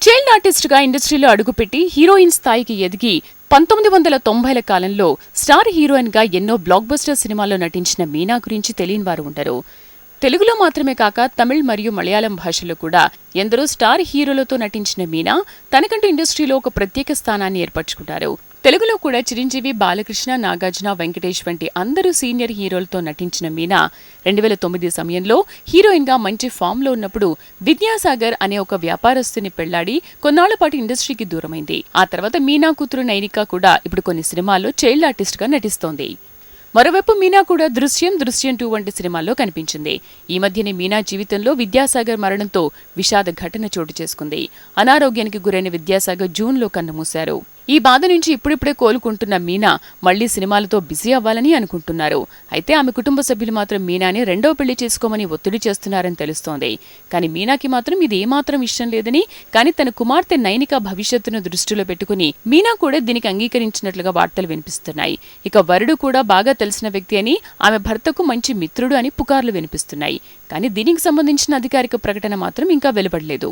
Child ఆర్టిస్ట్గా ఇండస్ట్రీలో అడుగుపెట్టి హీరోయిన్ స్థాయికి ఎదిగి పంతొమ్మిది వందల తొంభైల కాలంలో స్టార్ హీరోయిన్గా ఎన్నో బ్లాక్ బస్టర్ సినిమాల్లో నటించిన మీనా గురించి తెలియని వారు ఉండరు. తెలుగులో మాత్రమే కాక తమిళ్ మరియు మలయాళం భాషలో కూడా ఎందరో స్టార్ హీరోలతో నటించిన మీనా తనకంటూ ఇండస్ట్రీలో ఒక ప్రత్యేక స్థానాన్ని ఏర్పరచుకున్నారు. తెలుగులో కూడా చిరంజీవి బాలకృష్ణ నాగార్జున వెంకటేష్ వంటి అందరూ సీనియర్ హీరోలతో నటించిన మీనా రెండు వేల తొమ్మిది సమయంలో హీరోయిన్గా మంచి ఫామ్లో ఉన్నప్పుడు విద్యాసాగర్ అనే ఒక వ్యాపారస్తుని పెళ్ళాడి కొన్నాళ్ళ పాటు ఇండస్ట్రీకి దూరమైంది. ఆ తర్వాత మీనా కూతురు నైనిక కూడా ఇప్పుడు కొన్ని సినిమాల్లో చైల్డ్ ఆర్టిస్ట్గా నటిస్తోంది. మరోవైపు మీనా కూడా దృశ్యం దృశ్యం టూ వంటి సినిమాల్లో కనిపించింది. ఈ మధ్యనే మీనా జీవితంలో విద్యాసాగర్ మరణంతో విషాద ఘటన చోటు చేసుకుంది. అనారోగ్యానికి గురైన విద్యాసాగర్ జూన్లో కన్నుమూశారు. ఈ బాధ నుంచి ఇప్పుడిప్పుడే కోలుకుంటున్న మీనా మళ్ళీ సినిమాలతో బిజీ అవ్వాలని అనుకుంటున్నారు. అయితే ఆమె కుటుంబ సభ్యులు మాత్రం మీనాని రెండో పెళ్ళి చేసుకోమని ఒత్తిడి చేస్తున్నారని తెలుస్తోంది. కానీ మీనాకి మాత్రం ఇది ఏమాత్రం ఇష్టం లేదని కానీ తన కుమార్తె నైనిక భవిష్యత్తును దృష్టిలో పెట్టుకుని మీనా కూడా దీనికి అంగీకరించినట్లుగా వార్తలు వినిపిస్తున్నాయి. ఇక వరుడు కూడా బాగా తెలిసిన వ్యక్తి అని ఆమె భర్తకు మంచి మిత్రుడు అని పుకార్లు వినిపిస్తున్నాయి. కానీ దీనికి సంబంధించిన అధికారిక ప్రకటన మాత్రం ఇంకా వెలువడలేదు.